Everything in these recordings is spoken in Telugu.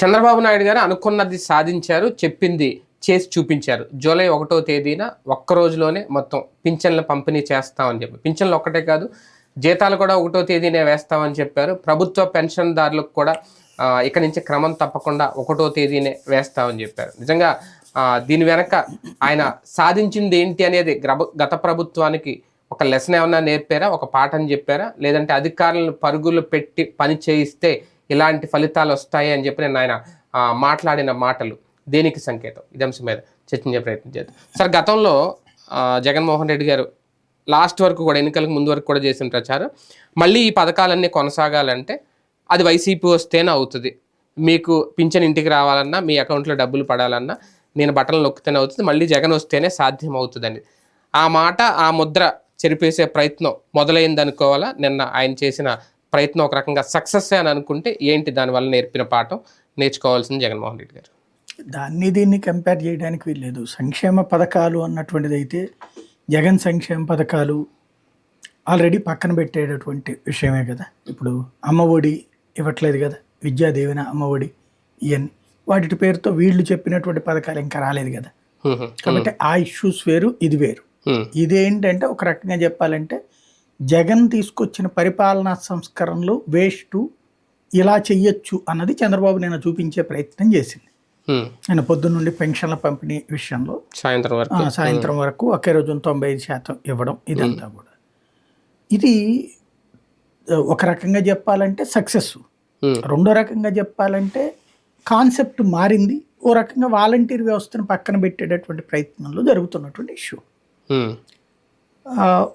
చంద్రబాబు నాయుడు గారు అనుకున్నది సాధించారు చెప్పింది చేసి చూపించారు. జూలై ఒకటో తేదీన ఒక్క రోజులోనే మొత్తం పింఛన్ల పంపిణీ చేస్తామని చెప్పి. పింఛన్లు ఒక్కటే కాదు జీతాలు కూడా ఒకటో తేదీనే వేస్తామని చెప్పారు. ప్రభుత్వ పెన్షన్దారులకు కూడా ఇక నుంచి క్రమం తప్పకుండా ఒకటో తేదీనే వేస్తామని చెప్పారు. నిజంగా దీని వెనక ఆయన సాధించింది ఏంటి అనేది గత ప్రభుత్వానికి ఒక లెసన్ ఏమన్నా నేర్పారా? ఒక పాఠం చెప్పారా? లేదంటే అధికారులను పరుగులు పెట్టి పని చేయిస్తే ఇలాంటి ఫలితాలు వస్తాయి అని చెప్పి నేను ఆయన మాట్లాడిన మాటలు. దేనికి సంకేతం? ఇది అంశం మీద చర్చించే ప్రయత్నం చేద్దాం. సార్ గతంలో జగన్మోహన్ రెడ్డి గారు లాస్ట్ వరకు కూడా ఎన్నికలకు ముందు వరకు కూడా చేసిన ప్రచారం మళ్ళీ ఈ పథకాలన్నీ కొనసాగాలంటే అది వైసీపీ వస్తేనే అవుతుంది. మీకు పింఛన్ ఇంటికి రావాలన్నా మీ అకౌంట్లో డబ్బులు పడాలన్నా నేను బట్టలు నొక్కితేనే అవుతుంది మళ్ళీ జగన్ వస్తేనే సాధ్యం అవుతుందని ఆ మాట ఆ ముద్ర చెరిపేసే ప్రయత్నం మొదలైంది అనుకోవాలా నిన్న ఆయన చేసిన ప్రయత్నం ఒక రకంగా సక్సెస్ అని అనుకుంటే ఏంటి దానివల్ల నేర్పిన పాఠం? నేర్చుకోవాల్సింది జగన్మోహన్ రెడ్డి గారు. దాన్ని దీన్ని కంపేర్ చేయడానికి వీల్లేదు. సంక్షేమ పథకాలు అన్నటువంటిది అయితే జగన్ సంక్షేమ పథకాలు ఆల్రెడీ పక్కన పెట్టేటటువంటి విషయమే కదా. ఇప్పుడు అమ్మఒడి ఇవ్వట్లేదు కదా. విద్యాదేవిన అమ్మఒడి ఇవన్నీ వాటి పేరుతో వీళ్ళు చెప్పినటువంటి పథకాలు ఇంకా రాలేదు కదా. కాబట్టి ఆ ఇష్యూస్ వేరు ఇది వేరు. ఇదేంటంటే ఒక రకంగా చెప్పాలంటే జగన్ తీసుకొచ్చిన పరిపాలనా సంస్కరణలు వేస్ట్ ఇలా చెయ్యొచ్చు అన్నది చంద్రబాబు నేను చూపించే ప్రయత్నం చేసింది. ఆయన పొద్దున్న నుండి పెన్షన్ల పంపిణీ విషయంలో సాయంత్రం వరకు. సాయంత్రం వరకు ఒకే రోజు తొంభై ఐదు శాతం ఇవ్వడం ఇదంతా కూడా. ఇది ఒక రకంగా చెప్పాలంటే సక్సెస్. రెండో రకంగా చెప్పాలంటే కాన్సెప్ట్ మారింది. ఓ రకంగా వాలంటీర్ వ్యవస్థను పక్కన పెట్టేటటువంటి ప్రయత్నంలో జరుగుతున్నటువంటి ఇష్యూ.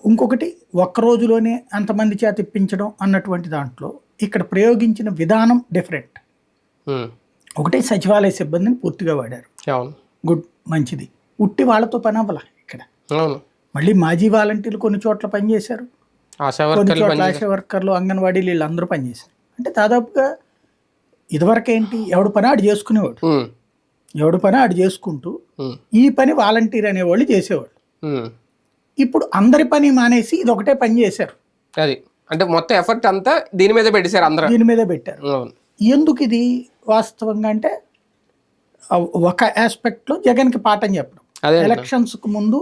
ఇంకొకటి ఒక్క రోజులోనే అంతమంది చేత ఇప్పించడం అన్నటువంటి దాంట్లో ఇక్కడ ప్రయోగించిన విధానం డిఫరెంట్. ఒకటి సచివాలయ సిబ్బందిని పూర్తిగా వాడారు. గుడ్ మంచిది. ఉట్టి వాళ్ళతో పని అవ్వాల ఇక్కడ. మళ్ళీ మాజీ వాలంటీర్లు కొన్ని చోట్ల పనిచేశారు కొన్ని చోట్ల ఆశా వర్కర్లు అంగన్వాడీలు వీళ్ళందరూ పనిచేశారు అంటే దాదాపుగా ఇదివరకు ఏంటి ఎవడు పని ఆడు చేసుకునేవాడు. ఎవడు పని ఆడు చేసుకుంటూ. ఈ పని వాలంటీర్ అనేవాళ్ళు చేసేవాళ్ళు. ఇప్పుడు అందరి పని మానేసి ఇది ఒకటే పని చేశారు అది అంటే మొత్తం ఎఫర్ట్ అంతా దీని మీద పెట్టేశారు అందరూ దీని మీద పెట్టారు ఎందుకు ఇది వాస్తవంగా అంటే ఒక ఆస్పెక్ట్లో జగన్కి పాఠం చెప్పడం. ఎలక్షన్స్కు ముందు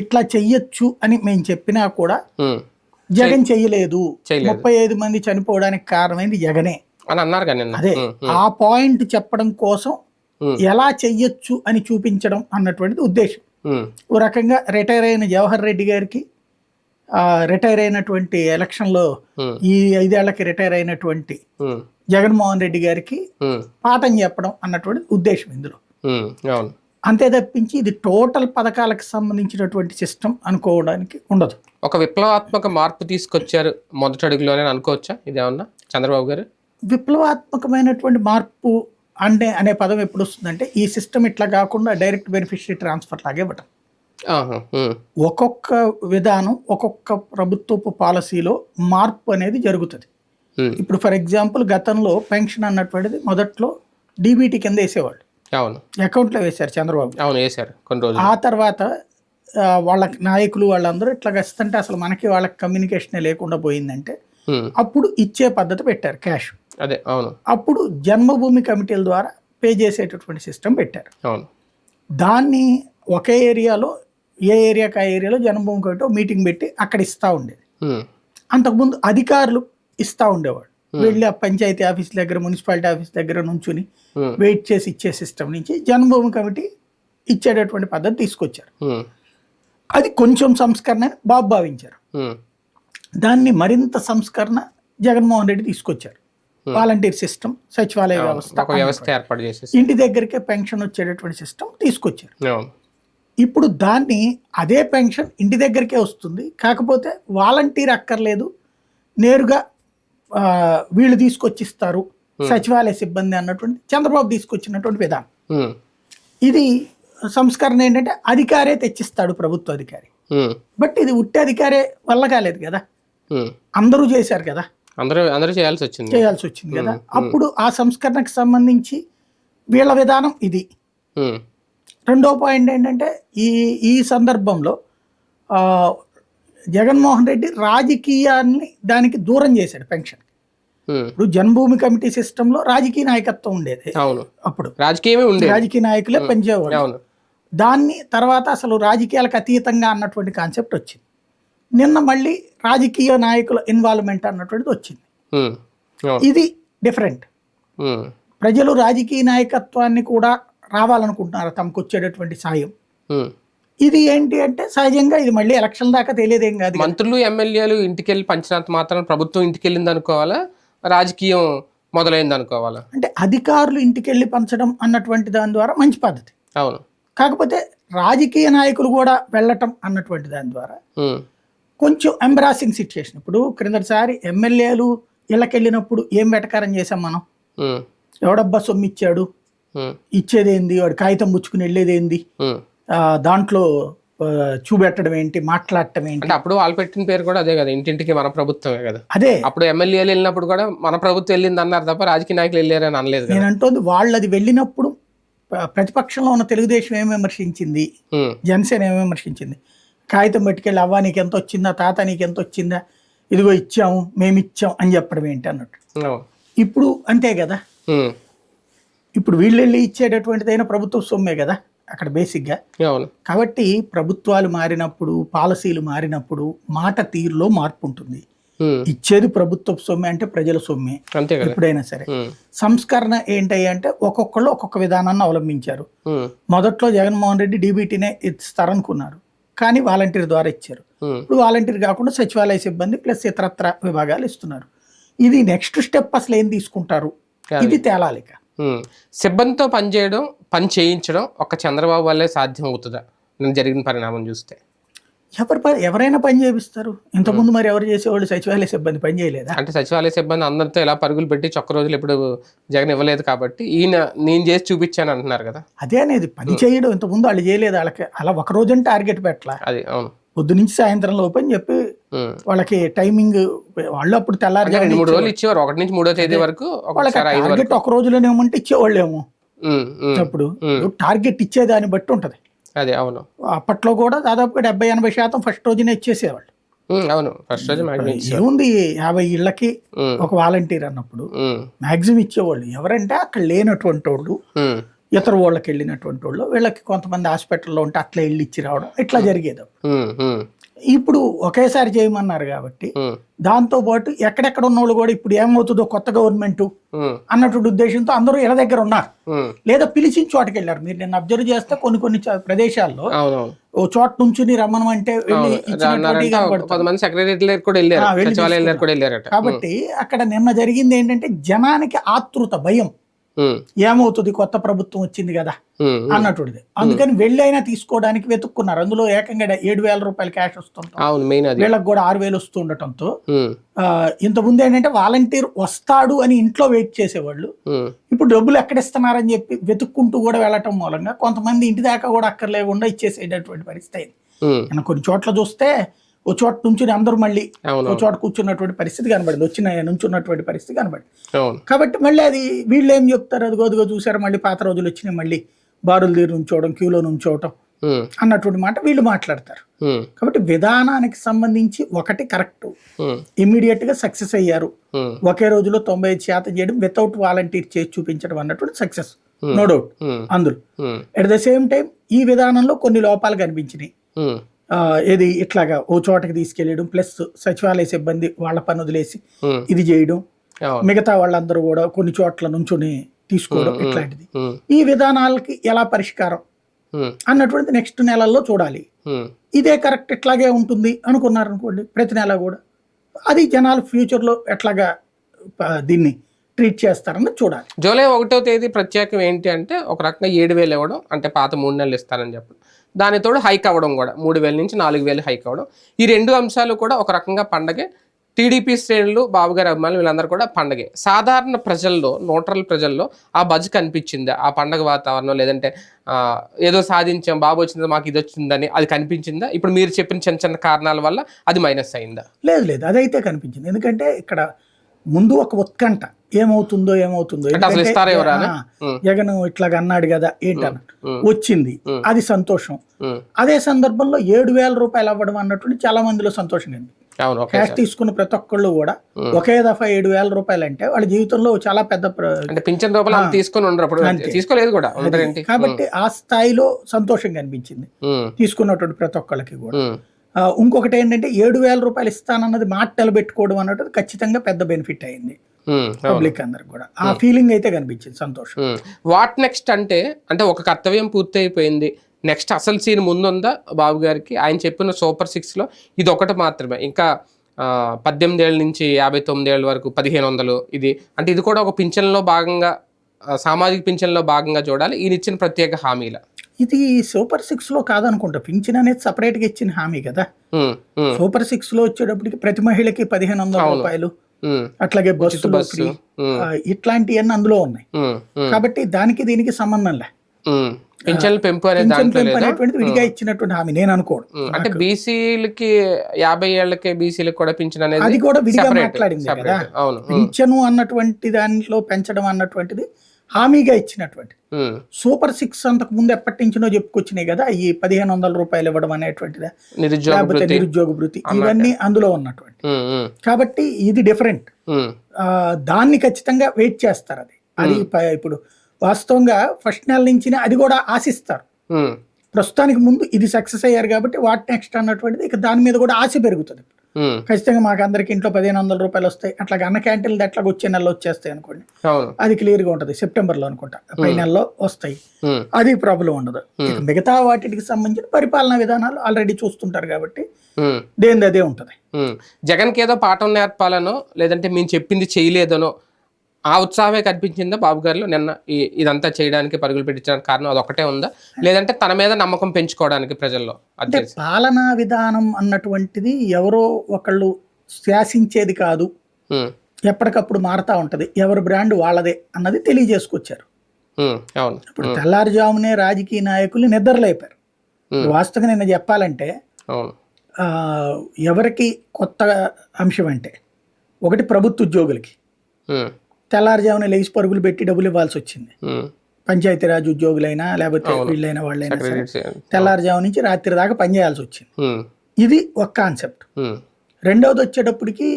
ఇట్లా చెయ్యొచ్చు అని మేము చెప్పినా కూడా. జగన్ చెయ్యలేదు చేయలేదు. ముప్పై ఐదు మంది చనిపోవడానికి కారణమైంది జగనే అని అన్నారు కానీ అదే. ఆ పాయింట్ చెప్పడం కోసం. ఎలా చెయ్యొచ్చు అని చూపించడం అన్నటువంటిది ఉద్దేశం. ఓ రకంగా రిటైర్ అయిన జవహర్ రెడ్డి గారికి ఆ, రిటైర్ అయినటువంటి ఎలక్షన్లో. ఈ ఐదేళ్ళకి రిటైర్ అయినటువంటి. జగన్మోహన్ రెడ్డి గారికి. పాఠం చెప్పడం అన్నటువంటి ఉద్దేశం ఇందులో. అంతే తప్పించి ఇది టోటల్ పథకాలకు సంబంధించినటువంటి సిస్టమ్ అనుకోవడానికి ఉండదు. ఒక విప్లవాత్మక మార్పు తీసుకొచ్చారు మొదటి అడుగులోనే అనుకోవచ్చా? ఇదేమన్నా చంద్రబాబు గారు? విప్లవాత్మకమైనటువంటి మార్పు అంటే అనే పదం ఎప్పుడు వస్తుందంటే ఈ సిస్టమ్ ఇట్లా కాకుండా డైరెక్ట్ బెనిఫిషరీ ట్రాన్స్ఫర్ లాగే ఇవ్వటం. ఒక్కొక్క విధానం ఒక్కొక్క ప్రభుత్వపు పాలసీలో మార్పు అనేది జరుగుతుంది. ఇప్పుడు ఫర్ ఎగ్జాంపుల్ గతంలో పెన్షన్ అన్నటువంటిది మొదట్లో డీబీటీ కింద వేసేవాళ్ళు అవును అకౌంట్లో వేశారు చంద్రబాబు అవును వేశారు కొన్ని రోజులు ఆ తర్వాత వాళ్ళ నాయకులు వాళ్ళందరూ ఇట్లా వస్తుంటే అసలు మనకి వాళ్ళకి కమ్యూనికేషనే లేకుండా పోయిందంటే. అప్పుడు ఇచ్చే పద్ధతి పెట్టారు క్యాష్. అదే అవును. అప్పుడు జన్మభూమి కమిటీల ద్వారా పే చేసేటటువంటి సిస్టమ్ పెట్టారు. అవును. దాన్ని ఒకే ఏరియాలో ఏ ఏరియాకి ఆ ఏరియాలో జన్మభూమి కమిటీ మీటింగ్ పెట్టి అక్కడ ఇస్తూ ఉండేది. హ్మ్. అంతకుముందు అధికారులు ఇస్తూ ఉండేవాడు వెళ్ళి ఆ పంచాయతీ ఆఫీస్ దగ్గర మున్సిపాలిటీ ఆఫీస్ దగ్గర నుంచుని. వెయిట్ చేసి ఇచ్చే సిస్టమ్ నుంచి జన్మభూమి కమిటీ ఇచ్చేటటువంటి పద్ధతి తీసుకొచ్చారు. అది కొంచెం సంస్కరణ బాబు భావించారు. దాన్ని మరింత సంస్కరణ జగన్మోహన్ రెడ్డి తీసుకొచ్చారు. వాలంటీర్ సిస్టమ్ సచివాలయ వ్యవస్థ వ్యవస్థ ఏర్పాటు చేసేసి. ఇంటి దగ్గరికే పెన్షన్ వచ్చేటటువంటి సిస్టమ్ తీసుకొచ్చారు. ఇప్పుడు దాన్ని అదే పెన్షన్ ఇంటి దగ్గరికే వస్తుంది. కాకపోతే వాలంటీర్ అక్కర్లేదు. నేరుగా వీళ్ళు తీసుకొచ్చిస్తారు. సచివాలయ సిబ్బంది అన్నటువంటి చంద్రబాబు తీసుకొచ్చినటువంటి విధానం. హ్మ్. ఇది సంస్కరణ ఏంటంటే అధికారే తెచ్చిస్తాడు ప్రభుత్వ అధికారి. బట్ ఇది ఉట్టి అధికారే వల్ల కాలేదు కదా. అందరూ చేశారు కదా. అందరూ అందరూ చేయాల్సి వచ్చింది. చేయాల్సి వచ్చింది కదా. అప్పుడు ఆ సంస్కరణకు సంబంధించి వీళ్ళ విధానం ఇది. రెండో పాయింట్ ఏంటంటే ఈ ఈ సందర్భంలో జగన్మోహన్ రెడ్డి రాజకీయాన్ని దానికి దూరం చేశాడు పెన్షన్. ఇప్పుడు జన్మభూమి కమిటీ సిస్టంలో రాజకీయ నాయకత్వం ఉండేది. అవును. అప్పుడు రాజకీయమే ఉండేది. రాజకీయ నాయకులే అవును. దాన్ని తర్వాత అసలు రాజకీయాలకు అతీతంగా అన్నటువంటి కాన్సెప్ట్ వచ్చింది. నిన్న మళ్ళీ రాజకీయ నాయకుల ఇన్వాల్వ్మెంట్ అన్నటువంటిది వచ్చింది. ఇది డిఫరెంట్ ప్రజలు రాజకీయ నాయకత్వాన్ని కూడా రావాలనుకుంటున్నారు తమకు వచ్చేటటువంటి సాయం. ఇది ఏంటి అంటే సహజంగా ఇది మళ్ళీ ఎలక్షన్ దాకా తెలియదేం కాదు. మంత్రులు ఎమ్మెల్యేలు ఇంటికి వెళ్ళి పంచినంత మాత్రం ప్రభుత్వం ఇంటికి వెళ్ళింది అనుకోవాలా రాజకీయం మొదలైంది అనుకోవాలా అంటే అధికారులు ఇంటికి వెళ్ళి పంచడం అన్నటువంటి దాని ద్వారా మంచి పద్ధతి. అవును. కాకపోతే రాజకీయ నాయకులు కూడా వెళ్ళటం అన్నటువంటి దాని ద్వారా కొంచెం ఎంబ్రాసింగ్ సిచ్యుయేషన్ ఇప్పుడు క్రిందటిసారి ఎమ్మెల్యేలు ఇళ్ళకెళ్ళినప్పుడు ఏం వెటకారం చేసాం మనం? ఎవడబ్బా సొమ్ము ఇచ్చాడు ఇచ్చేదేంది? వాడు కాగితం పుచ్చుకుని వెళ్ళేదేంది? దాంట్లో చూపెట్టడం ఏంటి? మాట్లాడటం ఏంటి? అప్పుడు వాళ్ళు పెట్టిన పేరు కూడా అదే కదా ఇంటింటికి మన ప్రభుత్వమే కదా. అదే. అప్పుడు ఎమ్మెల్యేలు వెళ్ళినప్పుడు కూడా మన ప్రభుత్వం వెళ్ళింది అన్నారు తప్ప రాజకీయ నాయకులు వెళ్ళారని అనలేదు నేను అంటోంది వాళ్ళు అది వెళ్ళినప్పుడు ప్ర- ప్రతిపక్షంలో ఉన్న తెలుగుదేశం ఏం విమర్శించింది? జనసేన ఏం విమర్శించింది? కాగితం పట్టుకెళ్ళి అవ్వ నీకు ఎంత వచ్చిందా తాత నీకు ఎంత వచ్చిందా ఇదిగో ఇచ్చాము మేము ఇచ్చాం అని చెప్పడం ఏంటి అన్నట్టు. ఇప్పుడు అంతే కదా. ఇప్పుడు వీళ్ళు వెళ్ళి ఇచ్చేటటువంటిదైనా ప్రభుత్వ సొమ్మే కదా అక్కడ బేసిక్గా. కాబట్టి ప్రభుత్వాలు మారినప్పుడు పాలసీలు మారినప్పుడు మాట తీరులో మార్పు ఉంటుంది ఇచ్చేది ప్రభుత్వ సొమ్మే అంటే ప్రజల సొమ్మే. ఎప్పుడైనా సరే. సంస్కరణ ఏంటయ్యా అంటే ఒక్కొక్కళ్ళు ఒక్కొక్క విధానాన్ని అవలంబించారు. మొదట్లో జగన్మోహన్ రెడ్డి డీబీటీనే ఇస్తారనుకున్నారు. కానీ వాలంటీర్ ద్వారా ఇచ్చారు. ఇప్పుడు వాలంటీర్ కాకుండా సచివాలయ సిబ్బంది ప్లస్ ఇతరత్ర విభాగాలు ఇస్తున్నారు. ఇది నెక్స్ట్ స్టెప్ అసలు ఏం తీసుకుంటారు? ఇది తేలాలి ఇక. ఉమ్. సిబ్బందితో పనిచేయడం పని చేయించడం ఒక చంద్రబాబు వల్లే సాధ్యం అవుతుందా? జరిగిన పరిణామం చూస్తే. ఎవరు ప- ఎవరైనా పని చేపిస్తారు. ఇంతకుముందు మరి ఎవరు చేసేవాళ్ళు? సచివాలయ సిబ్బంది పని చేయలేదా? అంటే సచివాలయ సిబ్బంది అందరితో ఇలా పరుగులు పెట్టి చొక్క రోజులు ఇప్పుడు జగన్ ఇవ్వలేదు కాబట్టి ఈయన నేను చేసి చూపించాను అంటున్నారు కదా. అదే అనేది పని చేయడం. ఇంతకుముందు వాళ్ళు చేయలేదు. వాళ్ళకి అలా ఒక రోజుని టార్గెట్ పెట్టలా. అది అవును. పొద్దు నుంచి సాయంత్రం లోపు అని చెప్పి. వాళ్ళకి టైమింగ్ వాళ్ళు అప్పుడు తెల్లారి రెండు మూడు రోజులు ఇచ్చేవారు. ఒకటి నుంచి మూడో తేదీ వరకు టార్గెట్ ఒక రోజులోనే ఏమంటే ఇచ్చేవాళ్ళేమో. అప్పుడు టార్గెట్ ఇచ్చేదాన్ని బట్టి ఉంటది. అదే అవును. అప్పట్లో కూడా దాదాపుగా డెబ్బై ఎనభై శాతం ఫస్ట్ రోజునే ఇచ్చేసేవాళ్ళు. అవును. ఫస్ట్ రోజు ఏముంది యాభై ఇళ్ళకి ఒక వాలంటీర్ అన్నప్పుడు మాక్సిమం ఇచ్చేవాళ్ళు. ఎవరంటే అక్కడ లేనటువంటి వాళ్ళు ఇతర వాళ్ళకి వెళ్ళినటువంటి వాళ్ళు వీళ్ళకి కొంతమంది హాస్పిటల్లో ఉంటే అట్లా వెళ్ళి ఇచ్చి రావడం ఇట్లా జరిగేది ఇప్పుడు ఒకేసారి చేయమన్నారు కాబట్టి దాంతో పాటు ఎక్కడెక్కడ ఉన్న వాళ్ళు కూడా ఇప్పుడు ఏమవుతుందో కొత్త గవర్నమెంట్ అన్నటువంటి ఉద్దేశంతో అందరూ ఇళ్ళ దగ్గర ఉన్నారు. లేదా పిలిచిన చోటకి వెళ్ళారు. మీరు నేను అబ్జర్వ్ చేస్తే కొన్ని కొన్ని ప్రదేశాల్లో ఓ చోట దగ్గర కూడా వెళ్ళారట. కాబట్టి అక్కడ నిన్న జరిగింది ఏంటంటే జనానికి ఆతృత భయం. ఏమవుతుంది? కొత్త ప్రభుత్వం వచ్చింది కదా. అన్నటువంటిది అందుకని వెళ్ళైనా తీసుకోవడానికి వెతుక్కున్నారు. అందులో ఏకంగా ఏడు వేల రూపాయలు క్యాష్ వస్తుంటాం. వీళ్ళకి కూడా ఆరు వేలు వస్తూ ఉండటంతో ఇంతకుముందు ఏంటంటే వాలంటీర్ వస్తాడు అని ఇంట్లో వెయిట్ చేసేవాళ్ళు. ఇప్పుడు డబ్బులు ఎక్కడ ఇస్తున్నారని చెప్పి వెతుక్కుంటూ కూడా వెళ్ళటం మూలంగా కొంతమంది ఇంటి దాకా కూడా అక్కర్లేకుండా ఇచ్చేసేటటువంటి పరిస్థితి అయింది. కొన్ని చోట్ల చూస్తే ఓ చోట నుంచి అందరూ మళ్ళీ ఓ చోట కూర్చున్నటువంటి పరిస్థితి కనబడింది. వచ్చిన నుంచున్నటువంటి పరిస్థితి కనబడింది. కాబట్టి మళ్ళీ అది వీళ్ళు ఏం చెప్తారు? అది గోదుగో చూసారు మళ్ళీ పాత రోజులు వచ్చినాయి మళ్ళీ బారులు తీరు నుంచోవడం క్యూలో నుంచోవడం అన్నటువంటి మాట వీళ్ళు మాట్లాడతారు. కాబట్టి విధానానికి సంబంధించి ఒకటి కరెక్ట్. ఇమీడియట్గా సక్సెస్ అయ్యారు. ఒకే రోజులో తొంభై ఐదు శాతం చేయడం వితౌట్ వాలంటీర్ చేసి చూపించడం అన్నటువంటి సక్సెస్. No doubt. అందులో. అట్ ద సేమ్ టైం ఈ విధానంలో కొన్ని లోపాలు కనిపించినాయి. ఏది ఇట్లాగా ఓ చోటకి తీసుకెళ్ళడం ప్లస్ సచివాలయ సిబ్బంది వాళ్ళ పని వదిలేసి ఇది చేయడం మిగతా వాళ్ళందరూ కూడా కొన్ని చోట్ల నుంచుని తీసుకోవడం ఇట్లాంటిది. ఈ విధానాలకి ఎలా పరిష్కారం? అన్నటువంటిది నెక్స్ట్ నెలల్లో చూడాలి. ఇదే కరెక్ట్ ఇట్లాగే ఉంటుంది అనుకున్నారు అనుకోండి ప్రతి నెల కూడా. అది జనాలు ఫ్యూచర్లో ఎట్లాగా దీన్ని ట్రీట్ చేస్తారన్నది చూడాలి. జూలై ఒకటో తేదీ ప్రత్యేకం ఏంటి అంటే ఒక రకంగా ఏడు వేలు ఇవ్వడం అంటే పాత మూడు నెలలు ఇస్తారని చెప్పడం. దానితోడు హైక్ అవ్వడం కూడా. మూడు వేల నుంచి నాలుగు వేలు హైక్ అవ్వడం. ఈ రెండు అంశాలు కూడా ఒక రకంగా పండగే. టీడీపీ శ్రేణులు బాబు గారి అభిమానులు వీళ్ళందరూ కూడా పండగే. సాధారణ ప్రజల్లో న్యూట్రల్ ప్రజల్లో ఆ బజ్ కనిపించిందా? ఆ పండగ వాతావరణం లేదంటే ఏదో సాధించాం బాబు వచ్చిందా మాకు ఇది వచ్చిందని అది కనిపించిందా? ఇప్పుడు మీరు చెప్పిన చిన్న చిన్న కారణాల వల్ల అది మైనస్ అయిందా? లేదు లేదు. అదైతే కనిపించింది. ఎందుకంటే ఇక్కడ ముందు ఒక ఉత్కంఠ. ఏమవుతుందో ఏమవుతుందో. జగన్ ఇట్లాగ అన్నాడు కదా ఏంటన్న వచ్చింది. అది సంతోషం. అదే సందర్భంలో ఏడు వేల రూపాయలు అవ్వడం అన్నటువంటి చాలా మందిలో సంతోషం ఓకే క్యాష్ తీసుకున్న ప్రతి ఒక్కళ్ళు కూడా ఒకే దఫా ఏడు వేల రూపాయలు అంటే వాళ్ళ జీవితంలో చాలా పెద్ద ప్ర- అంటే పింఛన్ రూపాయలు అంత తీసుకొని ఉండరు అప్పుడు తీసుకోలేదు కూడా ఉండరేంటి? కాబట్టి ఆ స్థాయిలో సంతోషం కనిపించింది. తీసుకున్నటువంటి ప్రతి ఒక్కళ్ళకి కూడా. ఇంకొకటి ఏంటంటే ఏడు వేల రూపాయలు ఇస్తానన్నది మాట నిలబెట్టుకోవడం అన్నది ఖచ్చితంగా పెద్ద బెనిఫిట్ అయింది. పబ్లిక్ అందరికి కూడా. ఆ ఫీలింగ్ అయితే కనిపించింది సంతోషం. వాట్ నెక్స్ట్ అంటే అంటే ఒక కర్తవ్యం పూర్తి అయిపోయింది నెక్స్ట్ అసలు సీన్ ముందుందా బాబు గారికి? ఆయన చెప్పిన సూపర్ సిక్స్లో ఇది ఒకటి మాత్రమే. ఇంకా పద్దెనిమిది ఏళ్ళ నుంచి యాభై తొమ్మిది ఏళ్ళ వరకు పదిహేను వందలు ఇది. అంటే ఇది కూడా ఒక పింఛన్లో భాగంగా సామాజిక పింఛన్లో భాగంగా చూడాలి. ఈయన ఇచ్చిన ప్రత్యేక హామీల. ఇది సూపర్ సిక్స్లో కాదనుకుంటా. పింఛన్ అనేది సపరేట్గా ఇచ్చిన హామీ కదా. సూపర్ సిక్స్లో వచ్చేటప్పటికి ప్రతి మహిళకి పదిహేను వందల రూపాయలు అట్లాగే బస్సు బస్సు ఉమ్, ఇట్లాంటివన్నీ అందులో ఉన్నాయి. కాబట్టి దానికి దీనికి సంబంధం లే. పింఛన్ల పెంపు అనేటువంటిది విడిగా ఇచ్చినటువంటి హామీ నేను అనుకోడు ఉమ్, అంటే బీసీలకి యాభై ఏళ్ళకి బీసీలకి కూడా పింఛన్ అనేది అది కూడా విడిగా మాట్లాడింది కదా. అవును పింఛను అన్నటువంటి దాంట్లో పెంచడం అన్నటువంటిది హామీగా ఇచ్చినటువంటి. సూపర్ సిక్స్ అంతకు ముందు ఎప్పటి నుంచినో చెప్పుకొచ్చినాయి కదా ఈ పదిహేను వందల రూపాయలు ఇవ్వడం అనేటువంటిది? లేకపోతే నిరుద్యోగ భృతి. ఇవన్నీ అందులో ఉన్నటువంటి. కాబట్టి ఇది డిఫరెంట్. దాన్ని ఖచ్చితంగా వెయిట్ చేస్తారు అది. అది ఇప్పుడు వాస్తవంగా ఫస్ట్ నెల నుంచి అది కూడా ఆశిస్తారు. ప్రస్తుతానికి ముందు ఇది సక్సెస్ అయ్యారు కాబట్టి వాట్ నెక్స్ట్ అన్నటువంటిది ఇక దాని మీద కూడా ఆశ పెరుగుతుంది ఖచ్చితంగా మాకు అందరికి ఇంట్లో పదిహేను వందల రూపాయలు వస్తాయి. అట్లా అన్న క్యాంటీన్లు ఎట్లా వచ్చే నెలలో వచ్చేస్తాయి అనుకోండి. అది క్లియర్గా ఉంటుంది. సెప్టెంబర్లో అనుకుంటా. పై నెలలో వస్తాయి. అది ప్రాబ్లం ఉండదు. మిగతా వాటికి సంబంధించిన పరిపాలనా విధానాలు ఆల్రెడీ చూస్తుంటారు కాబట్టి దేనిది అదే ఉంటుంది. ఉమ్. జగన్కి ఏదో పాఠం నేర్పాలనో లేదంటే మేము చెప్పింది చేయలేదనో ఆ ఉత్సాహమే కనిపించిందా బాబు గారిలో? నిన్న ఇదంతా చేయడానికి పరుగులు పెట్టించడానికి కారణం అది ఒకటే ఉందా? లేదంటే తన మీద నమ్మకం పెంచుకోవడానికి ప్రజల్లో అది అంటే పాలనా విధానం అన్నటువంటిది ఎవరో ఒకళ్ళు శాసించేది కాదు. ఎప్పటికప్పుడు మారుతా ఉంటది. ఎవరి బ్రాండ్ వాళ్ళదే అన్నది తెలియజేసుకొచ్చారు. అవును. ఇప్పుడు తెల్లారుజామునే రాజకీయ నాయకులు నిద్రలేపారు. వాస్తవంగా నిన్న చెప్పాలంటే ఎవరికి కొత్త అంశం అంటే ఒకటి ప్రభుత్వ ఉద్యోగులకి. తెల్లారుజామున లేచి పరుగులు పెట్టి డబ్బులు ఇవ్వాల్సి వచ్చింది. పంచాయతీరాజ్ ఉద్యోగులైనా లేకపోతే వీళ్ళైనా వాళ్ళైనా సరే. తెల్లారుజాము నుంచి రాత్రి దాకా పనిచేయాల్సి వచ్చింది. ఇది ఒక కాన్సెప్ట్. రెండవది వచ్చేటప్పటికి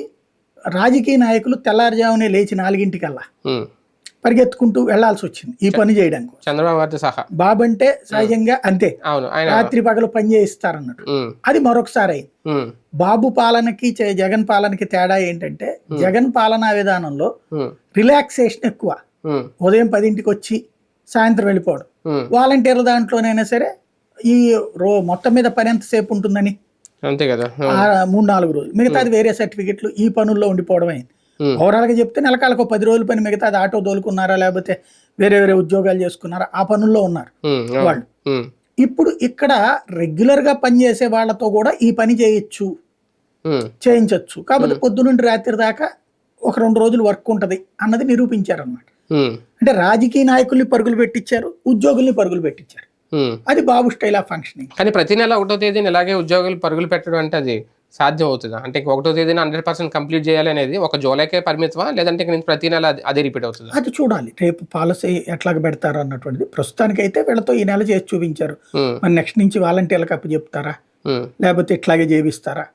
రాజకీయ నాయకులు తెల్లారుజామునే లేచి నాలుగింటికల్లా. పరిగెత్తుకుంటూ వెళ్ళాల్సి వచ్చింది ఈ పని చేయడానికి చంద్రబాబు గారితో సహా. బాబు అంటే సహజంగా అంతే. అవును రాత్రి పగలు పని చేయిస్తారన్నట్టు. ఉమ్, అది మరొకసారి అయింది బాబు పాలనకి జగన్ పాలనకి తేడా ఏంటంటే జగన్ పాలనా విధానంలో రిలాక్సేషన్ ఎక్కువ. ఉదయం పదింటికి వచ్చి సాయంత్రం వెళ్ళిపోవడం. వాలంటీర్ల దాంట్లోనైనా సరే ఈ రో మొత్తం మీద పని ఎంతసేపు ఉంటుందని? అంతే కదా. మూడు నాలుగు రోజులు. మిగతాది వేరే సర్టిఫికెట్లు ఈ పనుల్లో ఉండిపోవడం అయింది ఉమ్, ఓవరాల్గా చెప్తే నెలకాలకు పది రోజుల పని మిగతాది ఆటో దోలుకున్నారా లేకపోతే వేరే వేరే ఉద్యోగాలు చేసుకున్నారా ఆ పనుల్లో ఉన్నారు. వాళ్ళు. ఇప్పుడు ఇక్కడ రెగ్యులర్గా పనిచేసే వాళ్ళతో కూడా ఈ పని చేయొచ్చు చేయించవచ్చు కాబట్టి పొద్దు నుండి రాత్రి దాకా ఒక రెండు రోజులు వర్క్ ఉంటది అన్నది నిరూపించారన్నమాట. ఉమ్, అంటే రాజకీయ నాయకుల్ని పరుగులు పెట్టించారు ఉద్యోగుల్ని పరుగులు పెట్టించారు. అది బాబు స్టైల్ ఆఫ్ ఫంక్షనింగ్. కానీ ప్రతి నెల ఒకటో తేదీని ఇలాగే ఉద్యోగులు పరుగులు పెట్టడం అంటే అది సాధ్యం అవుతుందా అంటే ఒకటో తేదీని హండ్రెడ్ పర్సెంట్ కంప్లీట్ చేయాలి అనేది ఒక జూలైకే పరిమితమా? లేదంటే ఇంక నుంచి ప్రతి నెల అది- అదే రిపీట్ అవుతుందా? అది చూడాలి. రేపు పాలసీ ఎట్లాగ పెడతారు అన్నటువంటిది. ప్రస్తుతానికైతే వీళ్ళతో ఈ నెల చేసి చూపించారు. మరి నెక్స్ట్ నుంచి వాలంటీర్లకు అప్పు చెప్తారా ఉమ్, లేకపోతే ఇట్లాగే చేపిస్తారా?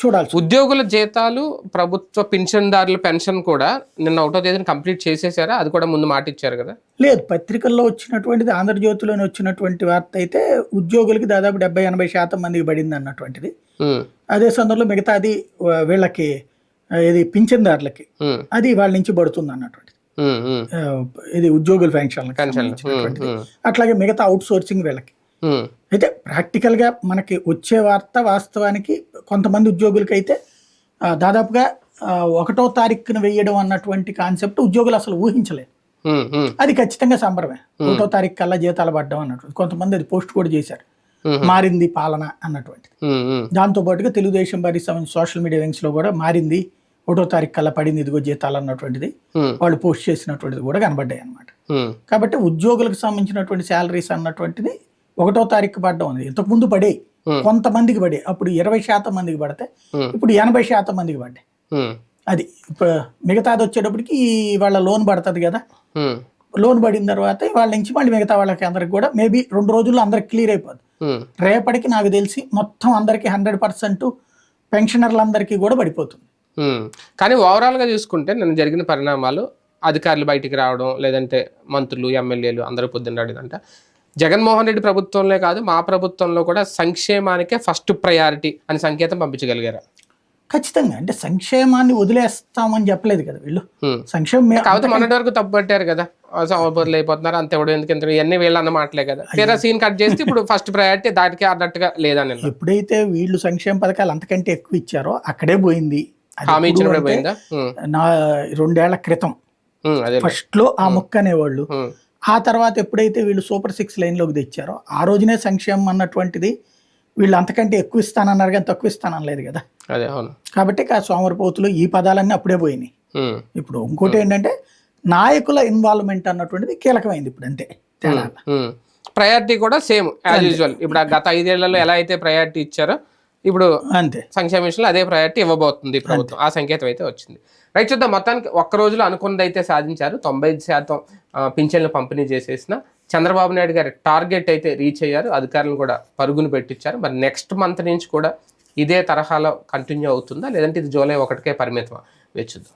చూడాల్సి ఉంది. ఉద్యోగుల జీతాలు ప్రభుత్వ పింఛన్దారుల పెన్షన్ కూడా నిన్న ఒకటో తేదీని కంప్లీట్ చేసేసారా? అది కూడా ముందు మాట ఇచ్చారు కదా? లేదు పత్రికల్లో వచ్చినటువంటిది ఆంధ్రజ్యోతిలోనే వచ్చినటువంటి వార్త అయితే ఉద్యోగులకి దాదాపు డెబ్బై ఎనభై శాతం మందికి పడింది అన్నటువంటిది. అదే సందర్భంలో మిగతాది ఆ, వీళ్ళకి ఇది పింఛన్దారులకి అది వాళ్ళ నుంచి పడుతుంది అన్నటువంటిది. ఇది ఉద్యోగుల పెన్షన్ అట్లాగే మిగతా అవుట్ సోర్సింగ్ వీళ్ళకి. అయితే ప్రాక్టికల్గా మనకి వచ్చే వార్త వాస్తవానికి కొంతమంది ఉద్యోగులకి అయితే ఆ, దాదాపుగా ఒకటో తారీఖున వేయడం అన్నటువంటి కాన్సెప్ట్ ఉద్యోగులు అసలు ఊహించలేదు. ఉమ్, ఉమ్, అది ఖచ్చితంగా సంబరమే. ఒకటో తారీఖు కల్లా జీతాలు పడ్డం అన్నటువంటి కొంతమంది అది పోస్ట్ కూడా చేశారు. మారింది పాలన అన్నటువంటి. ఉమ్, ఉమ్, దాంతో పాటుగా తెలుగుదేశం పార్టీ సంబంధించి సోషల్ మీడియా లింక్స్లో కూడా మారింది. ఒకటో తారీఖు కల్లా పడింది ఇదిగో జీతాలు అన్నటువంటిది. వాళ్ళు పోస్ట్ చేసినటువంటిది కూడా కనబడ్డాయి అన్నమాట ఉమ్, కాబట్టి ఉద్యోగులకు సంబంధించినటువంటి శాలరీస్ అన్నటువంటిది ఒకటో తారీఖు పడడం ఉంది ఇంతకు ముందు పడేవి Hmm. కొంతమందికి పడే. అప్పుడు ఇరవై శాతం మందికి పడితే. ఇప్పుడు ఎనభై శాతం మందికి పడ్డాయి. అది మిగతాది వచ్చేటప్పటికి వాళ్ళ లోన్ పడుతుంది కదా. లోన్ పడిన తర్వాత వాళ్ళ నుంచి మళ్ళీ మిగతా వాళ్ళకి అందరికి కూడా మేబీ రెండు రోజుల్లో అందరికి క్లియర్ అయిపోద్ది. రేపటికి నాకు తెలిసి మొత్తం అందరికి హండ్రెడ్ పర్సెంట్ పెన్షనర్లందరికీ కూడా పడిపోతుంది. కానీ ఓవరాల్గా చూసుకుంటే నిన్న జరిగిన పరిణామాలు అధికారులు బయటికి రావడం లేదంటే మంత్రులు ఎమ్మెల్యేలు అందరూ పొద్దున్నాడుదంట జగన్మోహన్ రెడ్డి ప్రభుత్వంలో కాదు మా ప్రభుత్వంలో కూడా సంక్షేమానికే ఫస్ట్ ప్రయారిటీ అని సంకేతం పంపించగలిగారు. ఖచ్చితంగా. అంటే సంక్షేమాన్ని వదిలేస్తామని చెప్పలేదు కదా వీళ్ళు. సంక్షేమం కాకపోతే మొన్నటి వరకు తప్పు పట్టారు కదా. సమబోధులు అయిపోతున్నారు అంత ఎవడు ఎందుకు ఎంత ఇవన్నీ వీళ్ళు అన్న మాటలే కదా. తీరా సీన్ కట్ చేస్తే ఇప్పుడు ఫస్ట్ ప్రయారిటీ దానికి అన్నట్టుగా లేదని. ఎప్పుడైతే వీళ్ళు సంక్షేమ పథకాలు అంతకంటే ఎక్కువ ఇచ్చారో అక్కడే పోయింది. హామీ పోయిందా. నా రెండేళ్ళ క్రితం. ఫస్ట్లో ఆ ముక్క అనేవాళ్ళు. ఆ తర్వాత ఎప్పుడైతే వీళ్ళు సూపర్ సిక్స్ లైన్లోకి తెచ్చారో ఆ రోజునే సంక్షేమం అన్నటువంటిది వీళ్ళు అంతకంటే ఎక్కువ ఇస్తానన్నారు కానీ తక్కువ ఇస్తానలేదు కదా. అదే అవును. కాబట్టి ఆ సోమరపోతులు ఈ పదాలన్నీ అప్పుడే పోయినాయి. ఇప్పుడు ఇంకోటి ఏంటంటే నాయకుల ఇన్వాల్వ్మెంట్ అన్నటువంటిది కీలకమైంది ఇప్పుడు అంతే. తేడా. ప్రయారిటీ కూడా సేమ్ యాజ్ యూజువల్ ఇప్పుడు గత ఐదేళ్ళలో ఎలా అయితే ప్రయారిటీ ఇచ్చారో ఇప్పుడు అంతే. సంక్షేమ విషయంలో అదే ప్రయారిటీ ఇవ్వబోతుంది ప్రభుత్వం. ఆ సంకేతం అయితే వచ్చింది. రైట్ చూద్దాం. మొత్తానికి ఒక్క రోజులో అనుకున్నది అయితే సాధించారు. తొంభై ఐదు శాతం పింఛన్లు పంపిణీ చేసేసిన చంద్రబాబు నాయుడు గారి టార్గెట్ అయితే రీచ్ అయ్యారు. అధికారులు కూడా పరుగును పెట్టించారు. మరి నెక్స్ట్ మంత్ నుంచి కూడా ఇదే తరహాలో కంటిన్యూ అవుతుందా? లేదంటే ఇది జూలై ఒకటికే పరిమితం వేచుద్దాం